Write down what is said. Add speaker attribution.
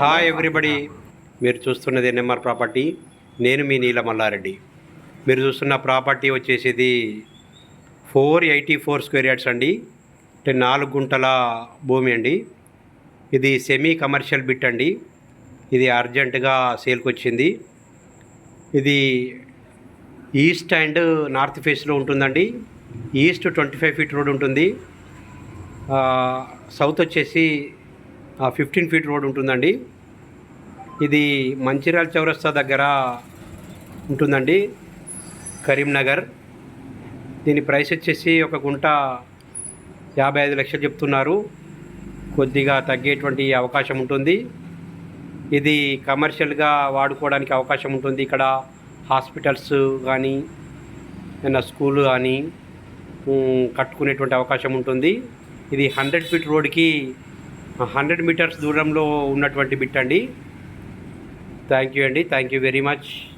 Speaker 1: Hi everybody మీరు చూస్తున్నది NMR property నేను మీ నీల మల్లారెడ్డి. మీరు చూస్తున్న ప్రాపర్టీ వచ్చేసి four eighty four square yards అండి. అంటే నాలుగు గుంటల భూమి అండి. ఇది సెమీ కమర్షియల్ బిట్ అండి. ఇది అర్జెంటుగా సేల్కి వచ్చింది ఇది ఈస్ట్ అండ్ నార్త్ ఫేస్లో ఉంటుందండి. East twenty five feet road ఉంటుంది సౌత్ వచ్చేసి ఫిఫ్టీన్ ఫీట్ రోడ్ ఉంటుందండి. ఇది మంచిర్యాల చౌరస్తా దగ్గర ఉంటుందండి కరీంనగర్. దీని ప్రైస్ వచ్చేసి ఒక గుంట యాభై ఐదు లక్షలు చెప్తున్నారు. కొద్దిగా తగ్గేటువంటి అవకాశం ఉంటుంది. ఇది కమర్షియల్గా వాడుకోవడానికి అవకాశం ఉంటుంది. ఇక్కడ హాస్పిటల్స్ కానీ ఏదైనా స్కూల్ కానీ కట్టుకునేటువంటి అవకాశం ఉంటుంది. ఇది హండ్రెడ్ ఫీట్ రోడ్కి హండ్రెడ్ మీటర్స్ దూరంలో ఉన్నటువంటి బిట్ అండి. థ్యాంక్ యూ అండి. Thank you very much